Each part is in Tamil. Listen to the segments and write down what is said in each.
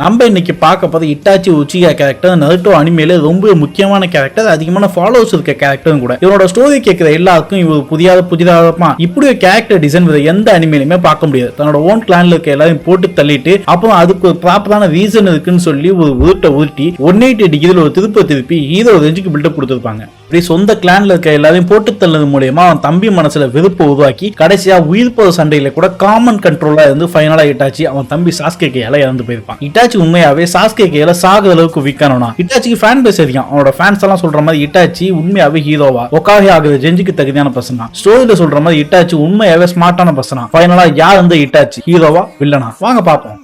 நம்ம இன்னைக்கு பார்க்க போது இட்டாச்சி உச்சிகா கேரக்டர் நருட்டோ அனிமேல ரொம்ப முக்கியமான கேரக்டர் அதிகமான ஃபாலோவர்ஸ் இருக்க கேரக்டரும் கூட. இவரோட ஸ்டோரி கேட்கிற எல்லாருக்கும் இவர் புதிய புதிதாக இப்படி ஒரு கேரக்டர் டிசைன் வேற எந்த அனிமேலையுமே பார்க்க முடியாது. தன்னோட ஓன் கிளான்ல இருக்க எல்லாரையும் போட்டு தள்ளிட்டு அப்புறம் அதுக்கு ஒரு ப்ராப்பரான ரீசன் இருக்குன்னு சொல்லி ஒரு உருட்டை உருட்டி ஒன் எயிட்டி டிகிரியில் ஒரு திருப்ப திருப்பி ஹீரோ ரேஞ்சுக்கு பில்டப் கொடுத்துருப்பாங்க. இப்படி சொந்த கிளான்ல இருக்க எல்லாரையும் போட்டு தள்ளது மூலியமா அவன் தம்பி மனசுல வெறுப்பை உருவாக்கி கடைசியா உயிர் போற சண்டையில கூட காமன் கண்ட்ரோலா இருந்து ஃபைனலா இட்டாச்சி அவன் தம்பி சாஸ்கே கையால இறந்து போயிருப்பான். இட்டாச்சி உண்மையாவே சாஸ்கே கையால சாகுற அளவுக்கு விற்கணும்னா இட்டாச்சிக்கு ஃபேன் பேஸ் அதிகம். அவனோட ஃபேன்ஸ் எல்லாம் சொல்ற மாதிரி இட்டாச்சி உண்மையாவே ஹீரோவா ஒக்காகி ஆகுற ஜெஞ்சுக்கு தகுதியான பர்சனா. ஸ்டோரியில சொல்ற மாதிரி இட்டாச்சி உண்மையாவே ஸ்மார்ட்டான பர்சனா. ஃபைனலா யார் வந்து இட்டாச்சி? ஹீரோவா வில்லனா வாங்க பாப்போம்.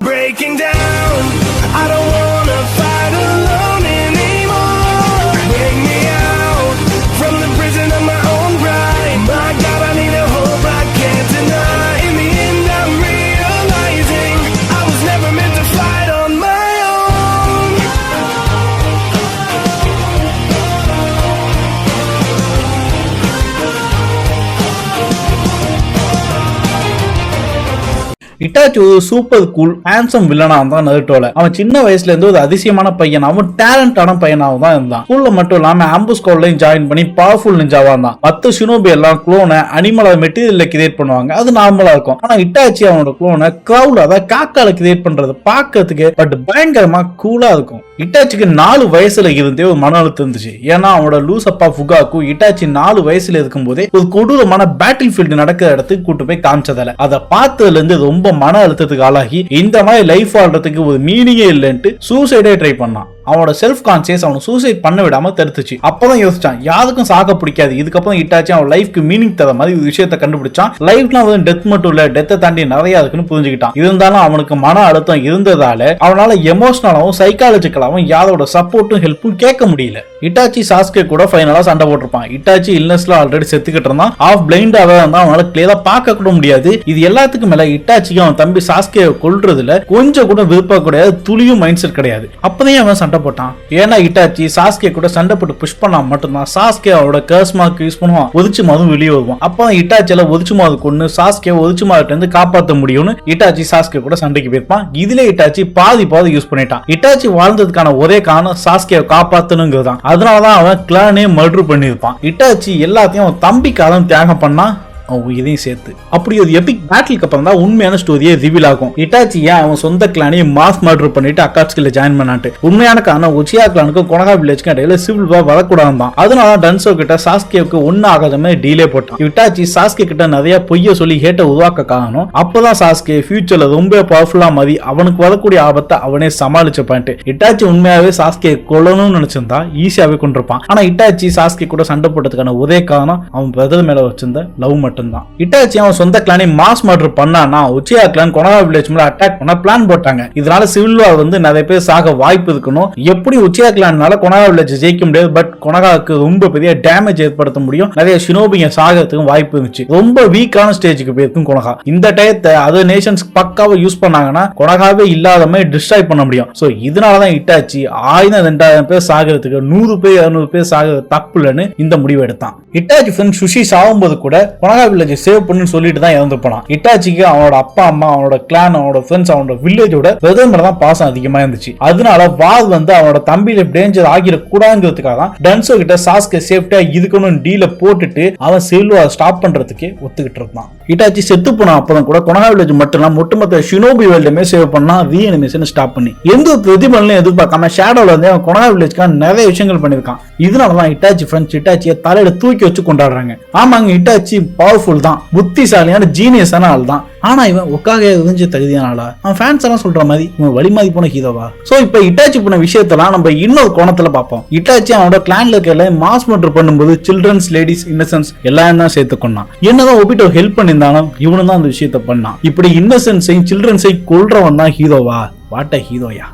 இட்டாச்சி ஒரு சூப்பர் கூல் ஹேண்ட்ஸம் வில்லனா தான் நருட்டோல. அவன் சின்ன வயசுல இருந்து ஒரு அதிசயமான பையன் அவன் டேலண்டான பையனாகவும் தான் இருந்தான். ஸ்கூல்ல மட்டும் இல்லாம ஆம்பு ஸ்கோர்லையும் ஜாயின் பண்ணி பவர்ஃபுல் நிஞ்சாவா இருந்தான். பத்து ஷினோபி எல்லாம் குளோனை அனிமலா மெட்டீரியல்ல கிரியேட் பண்ணுவாங்க. அது நார்மலா இருக்கும். ஆனா இட்டாச்சி அவனோட குளோனை கிரௌட் அதாவது காக்கால கிரியேட் பண்றது பார்க்கிறதுக்கு பட் பயங்கரமா கூலா இருக்கும். இட்டாச்சிக்கு நாலு வயசுல இருந்தே ஒரு மன அழுத்தம் இருந்துச்சு. ஏன்னா அவனோட லூஸ் அப்பா ஃபுகாக்கு இட்டாச்சி நாலு வயசுல இருக்கும்போதே ஒரு கொடூரமான பேட்டில் ஃபீல்டு நடக்கிற இடத்துக்கு கூட்டு போய் காமிச்சதால. அதை பார்த்ததுல இருந்து ரொம்ப மன அழுத்தத்துக்கு ஆளாகி இந்த மாதிரி லைஃப் வாழ்றதுக்கு ஒரு மீனிங்கே இல்லைன்ட்டு சூசைடே ட்ரை பண்ணான். அவனோட செல்ஃப் கான்சியஸ் அவனை சூசைட் பண்ண விடாம தடுத்துச்சு. அப்பதான் யோசிச்சான் யாருக்கும் சாக பிடிக்காது. இதுக்கப்புறம் இட்டாச்சு அவன் லைஃப்க்கு மீனிங் தர மாதிரி ஒரு விஷயத்தை கண்டுபிடிச்சான். லைஃப்லாம் வந்து டெத் மட்டும் இல்ல டெத்தை தாண்டி நிறைய இருக்குன்னு புரிஞ்சுக்கிட்டான். இருந்தாலும் அவனுக்கு மன அழுத்தம் இருந்ததால அவனால எமோஷனலாவும் சைக்காலஜிக்கலாவும் யாரோட சப்போர்ட்டும் ஹெல்ப்பும் கேட்க முடியல. இட்டாச்சி சாஸ்கே கூட ஃபைனலா சண்டை போட்டிருப்பான். இட்டாச்சி இல்னஸ்ல ஆல்ரெடி செத்துக்கிட்டு இருந்தான். ஆஃப் பிளைண்டாவே இருந்தா அவனால கிளியரா பார்க்க கூட முடியாது. இது எல்லாத்துக்கும் மேல இட்டாச்சிக்கு அவன் தம்பி சாஸ்கே கொல்றதுல கொஞ்சம் கூட விருப்பம் கிடையாது துளியும் மைண்ட் செட் கிடையாது. அப்பதான் அவன் சண்டை போட்டான். ஏன்னா இட்டாச்சி சாஸ்கே கூட சண்டை போட்டு புஷ் பண்ணா மட்டும்தான் சாஸ்கே அவரோட கர்ஸ் மார்க் யூஸ் பண்ணுவான். ஒதிச்சு மாதம் வெளியே வருவான். அப்பதான் இட்டாச்சியில ஒதிச்சு மாது கொண்டு சாஸ்கே ஒதிச்சு மாதத்துல இருந்து காப்பாத்த முடியும்னு இட்டாச்சி சாஸ்கே கூட சண்டைக்கு போயிருப்பான். இதுல இட்டாச்சி பாதி பாதி யூஸ் பண்ணிட்டான். இட்டாச்சி வாழ்ந்ததுக்கான ஒரே காரணம் சாஸ்கே காப்பாத்தணுங்கிறது தான் அதனாலதான் அவன் கிளானே மர்டர் பண்ணியிருப்பான். இட்டாச்சி எல்லாத்தையும் அவன் தம்பிக்காக தியாகம் பண்ணா அவன் இதையும் சேர்த்து. அப்படி ஒரு எபிக் பேட்டிலுக்கு அப்புறம் தான் உண்மையான ஸ்டோரியே ரிவீல் ஆகும். இட்டாச்சி ஏன் அவன் சொந்த கிளானையும் மாஸ் மர்டர் பண்ணிட்டு அக்காட்ஸ்கில் ஜாயின் பண்ணான்ட்டு. உண்மையான காரணம் உச்சியா கிளானுக்கும் கொனகா வில்லேஜ்க்கும் இடையில சிவில் வார் வரக்கூடாது தான் அதனால டன்சோ கிட்ட சாஸ்கேவுக்கு ஒன்னும் ஆகாத மாதிரி டீலே போட்டான். இட்டாச்சி சாஸ்கே கிட்ட நிறைய பொய்ய சொல்லி ஹேட்டை உருவாக்க காரணம் அப்பதான் சாஸ்கே ஃபியூச்சர்ல ரொம்ப பவர்ஃபுல்லா மாறி அவனுக்கு வரக்கூடிய ஆபத்தை அவனே சமாளிச்ச பாயிண்ட் இட்டாச்சி உண்மையாவே சாஸ்கே கொல்லணும்னு நினைச்சிருந்தா ஈஸியாவே கொண்டிருப்பான். ஆனா இட்டாச்சி சாஸ்கே கூட சண்டை போட்டதுக்கான ஒரே காரணம் அவன் பிரதர் மேல வச்சிருந்த லவ் மட்டும். மட்டும்தான். இட்டாச்சி அவன் சொந்த கிளானை மாஸ் மர்டர் பண்ணானா உச்சியா கிளான் கொனகா வில்லேஜ் மேல அட்டாக் பண்ண பிளான் போட்டாங்க. இதனால சிவில் வார் வந்து நிறைய பேர் சாக வாய்ப்பு இருக்கணும். எப்படி உச்சியா கிளான்னால கொனகா வில்லேஜ் ஜெயிக்க முடியாது பட் கொனகாவுக்கு ரொம்ப பெரிய டேமேஜ் ஏற்படுத்த முடியும். நிறைய ஷினோபிங்க சாகிறதுக்கும் வாய்ப்பு இருந்துச்சு. ரொம்ப வீக்கான ஸ்டேஜுக்கு போயிருக்கும் கொனகா இந்த டயத்தை அதர் நேஷன்ஸ் பக்காவை யூஸ் பண்ணாங்கன்னா கொனகாவே இல்லாத மாதிரி டிஸ்ட்ராய் பண்ண முடியும். ஸோ இதனாலதான் இட்டாச்சி ஆயிரம் ரெண்டாயிரம் பேர் சாகிறதுக்கு நூறு பேர் இருநூறு பேர் சாகிறது தப்பு இல்லைன்னு இந்த முடிவு எடுத்தான். இட்டாச்சி ஃப்ரெண்ட் சுஷி சாகும்போது கூட கொனகா வில்லேஜ் சேவ் பண்ணுன்னு சொல்லிட்டு தான் இறந்து போனான் இட்டாச்சிக்கு அவனோட அப்பா அம்மா அவனோட கிளான் அவனோட ஃப்ரெண்ட்ஸ் அவனோட வில்லேஜோட பிரதர் மேல தான் பாசம் அதிகமா இருந்துச்சு. அதனால வால் வந்து அவனோட தம்பியில டேஞ்சர் ஆகிடக்கூடாதுங்கிறதுக்காக தான் டன்சோ கிட்ட சாஸ்க சேஃப்டியா இருக்கணும்னு டீல போட்டுட்டு அவன் செல்வா ஸ்டாப் பண்றதுக்கு ஒத்துக்கிட்டு இருந்தான். இட்டாச்சி செத்து போனான். அப்பதான் கூட கொனகா வில்லேஜ் மட்டும் இல்லாம ஒட்டுமொத்த ஷினோபி வேல்டுமே சேவ் பண்ணா ரீஅனிமேஷன் ஸ்டாப் பண்ணி. எந்த பிரதிபலனும் எதிர்பார்க்காம ஷேடோல வந்து அவன் கொனகா வில்லேஜ்க்கான நிறைய விஷயங்கள் பண்ணிருக்கான் இதனாலதான் இட்டாச்சி ஃப்ரெண்ட்ஸ் இட்டாச்சியை தலையில தூக்கி வச்சு கொண்டாடுறாங்க. ஆமாங்க இட்டாச்சி பவர்ஃபுல் தான் புத்திசாலியான ஜீனியஸான ஆள் தான். ஆனா இவன் ஒக்காக எரிஞ்ச தகுதியான ஆளா அவன் ஃபேன்ஸ் எல்லாம் சொல்ற மாதிரி இவன் வழிமாதி போன ஹீரோவா சோ இப்ப இட்டாச்சி போன விஷயத்தெல்லாம் நம்ம இன்னொரு கோணத்துல பார்ப்போம். இட்டாச்சி அவனோட கிளான்ல இருக்க மாஸ் மர்டர் பண்ணும்போது சில்ட்ரன்ஸ் லேடிஸ் இன்னசென்ஸ் எல்லாம் தான் சேர்த்து கொண்டான். என்னதான் ஒப்பிட்டோ ஹெல்ப் பண்ணியிருந்தாலும் இவனும் தான் அந்த விஷயத்த பண்ணான். இப்படி இன்னசென்ஸையும் சில்ட்ரன்ஸையும் கொல்றவன் தான் ஹீரோவா வாட்ட ஹீரோயா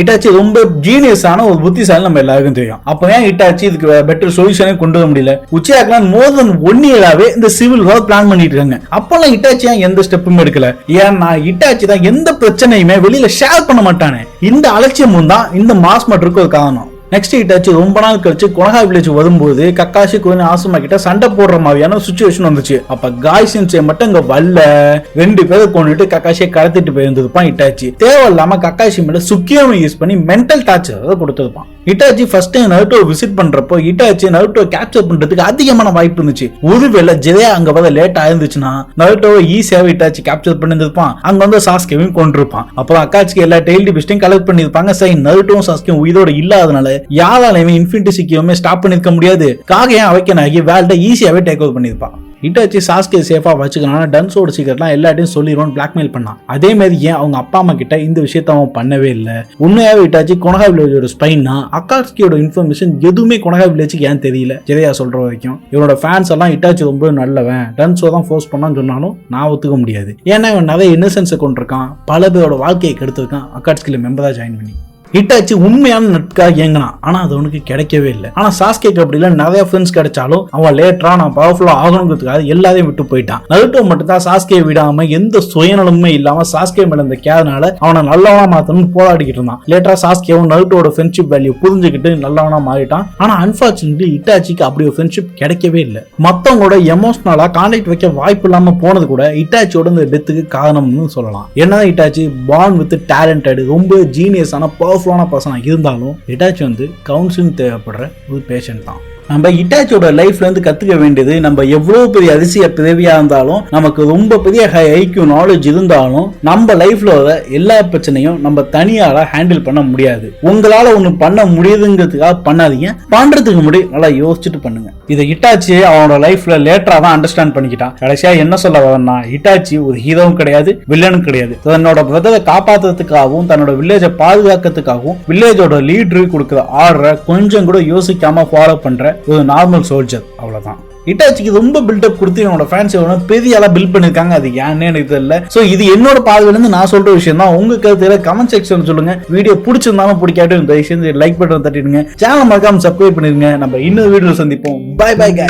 இட்டாச்சி ரொம்ப ஜீனியஸான ஒரு புத்திசாலி நம்ம எல்லாருக்கும் தெரியும். அப்போ ஏன் இட்டாச்சி இதுக்கு பெட்டர் சொல்யூஷனே கொண்டு வர முடியல? உச்சியாக்கெல்லாம் மோர் தென் ஒன் இயராவே இந்த சிவில் வார் பிளான் பண்ணிட்டு இருக்காங்க. அப்பெல்லாம் இட்டாச்சி ஏன் எந்த ஸ்டெப்பும் எடுக்கல? ஏன்னா இட்டாச்சி தான் எந்த பிரச்சனையுமே வெளியில ஷேர் பண்ண மாட்டானே. இந்த அலட்சியமும் தான் இந்த மாஸ் மட்டருக்கு ஒரு காரணம். நெக்ஸ்ட் ஹிட்டாச்சு ரொம்ப நாள் கழிச்சு கொனகா வில்லேஜ் வரும்போது கக்காஷி கொஞ்சம் ஆசுமா கிட்ட சண்டை போடுற மாதிரியான சுச்சுவேஷன் வந்துச்சு. அப்ப காய் சின்சே மட்டும் இங்க வரல. ரெண்டு பேரை கொண்டுட்டு கக்காஷியை கடத்திட்டு போயிருந்ததுப்பான் ஹிட்டாச்சி. தேவையில்லாம கக்காஷி மேல சுக்கியம் யூஸ் பண்ணி mental torture கொடுத்ததுப்பான் Itachi first time Naruto visit பண்றப்போ ஹிட்டாச்சி நருட்டோ கேப்சர் பண்றதுக்கு அதிகமான வாய்ப்பு இருந்துச்சு. ஒருவேளை ஜெயா அங்க வர லேட் ஆயிருந்துச்சுன்னா நருட்டோவை ஈஸியாவே ஹிட்டாச்சி கேப்சர் பண்ணியிருப்பான் அங்க வந்து சாஸ்கேவையும் கொண்டிருப்பான் அப்புறம் அக்காச்சிக்கு எல்லா டெய்லி டிபிஸ்டையும் கலெக்ட் பண்ணிருப்பாங்க சரி நருட்டோவும் சாஸ்கேவும் உயிரோட இல்லாதனால யாராலையுமே இன்ஃபினிட்டி சிக்கியுமே ஸ்டாப் பண்ணிருக்க முடியாது. காகையும் அவைக்கனாகி வேல்ட ஈஸியாவே டேக் ஓவர் பண்ணிருப்பான் ஹிட்டாச்சி சாஸ்கே சேஃபா வச்சுக்கணும்னா டன்ஸோட சீக்கிரட்லாம் எல்லாத்தையும் சொல்லிடுவோம் பிளாக்மெயில் பண்ணான். அதே மாதிரி ஏன் அவங்க அப்பா அம்மா கிட்ட இந்த விஷயத்த அவன் பண்ணவே இல்லை? உண்மையாவே ஹிட்டாச்சி கொனகா வில்லேஜோட ஸ்பைன்னா அக்காஸ்கியோட இன்ஃபர்மேஷன் எதுவுமே கொனகா வில்லேஜுக்கு ஏன் தெரியல? ஜெதையா சொல்ற வரைக்கும். இவனோட ஃபேன்ஸ் எல்லாம் ஹிட்டாச்சி ரொம்ப நல்லவன். டன்ஸோ தான் ஃபோர்ஸ் பண்ணான்னு சொன்னாலும் நான் ஒத்துக்க முடியாது. ஏன்னா இவன் நிறைய இன்னசென்ஸை கொண்டிருக்கான். பல பேரோட வாழ்க்கையை கெடுத்திருக்கான். அக்காட்ஸ்கியில் மெம்பராக ஜாயின் பண்ணி. ஹிட்டாச்சி உண்மையான நட்காக இயங்கினான். ஆனா அது அவனுக்கு கிடைக்கவே இல்லை. ஆனா சாஸ்கேக்கு அப்படி இல்லை நிறைய ஃப்ரெண்ட்ஸ் கிடைச்சாலும் அவன் லேட்டரா நான் பவர்ஃபுல்லா ஆகணுங்கிறதுக்காக எல்லாத்தையும் விட்டு போயிட்டான். நருட்டோ மட்டும் தான் சாஸ்கே விடாம எந்த சுயநலமுமே இல்லாம சாஸ்கே மேல இந்த கேதனால அவனை நல்லவனா மாத்தணும்னு போராடிக்கிட்டு இருந்தான். லேட்டரா சாஸ்கேவும் நருட்டோட ஃப்ரெண்ட்ஷிப் வேல்யூ புரிஞ்சுக்கிட்டு நல்லவனா மாறிட்டான். ஆனா அன்பார்ச்சுனேட்லி ஹிட்டாச்சிக்கு அப்படி ஒரு ஃப்ரெண்ட்ஷிப் கிடைக்கவே இல்லை. மத்தவங்களோட எமோஷனலா கான்டாக்ட் வைக்க வாய்ப்பு இல்லாம போனது கூட இட்டாச்சியோட இந்த டெத்துக்கு காரணம்னு சொல்லலாம். என்னதான் இட்டாச்சி பான் வித் டேலண்டட் ரொம்ப ஜீனியஸான பவர்ஃபுல்லான பர்சனாக இருந்தாலும் இட்டாச்சி வந்து கவுன்சிலிங் தேவைப்படுற ஒரு பேஷண்ட் தான். நம்ம இட்டாச்சியோட லைஃப்ல இருந்து கத்துக்க வேண்டியது நம்ம எவ்வளவு பெரிய அதிசய பிறவியாக இருந்தாலும் நமக்கு ரொம்ப பெரிய ஹை ஐக்கியூ நாலேஜ் இருந்தாலும் நம்ம லைஃப்ல வர எல்லா பிரச்சனையும் நம்ம தனியால ஹேண்டில் பண்ண முடியாது. உங்களால ஒண்ணு பண்ண முடியுதுங்கிறதுக்காக பண்ணாதீங்க. பண்றதுக்கு முன்னாடி நல்லா யோசிச்சுட்டு பண்ணுங்க. இதை இட்டாச்சி அவனோட லைஃப்ல லேட்டரா தான் அண்டர்ஸ்டாண்ட் பண்ணிக்கிட்டான். கடைசியா என்ன சொல்ல வரேன்னா இட்டாச்சி ஒரு ஹீரோவும் கிடையாது வில்லனும் கிடையாது. தன்னோட பிரதரை காப்பாத்துறதுக்காகவும் தன்னோட வில்லேஜை பாதுகாக்கிறதுக்காகவும் வில்லேஜோட லீடரு கொடுக்குற ஆர்டரை கொஞ்சம் கூட யோசிக்காம ஃபாலோ பண்ற ஒரு நார்மல் சோல்ஜர் அவ்வளோதான் இட்டாச்சிக்கு ரொம்ப பில்டப் கொடுத்து என்னோட ஃபேன்ஸ் எவ்வளோ பெரிய ஆளா பில்ட் பண்ணியிருக்காங்க அது ஏன்னு எனக்கு தெரியல. ஸோ இது என்னோட பார்வையிலேருந்து நான் சொல்கிற விஷயம் தான். உங்கள் கருத்தில் கமெண்ட் செக்ஷன் சொல்லுங்க. வீடியோ பிடிச்சிருந்தாலும் பிடிக்காட்டும் தயவு செஞ்சு லைக் பட்டன் தட்டிடுங்க. சேனல் மறக்காம சப்ஸ்கிரைப் பண்ணிடுங்க. நம்ம இன்னொரு வீடியோ சந்திப்போம். By by guy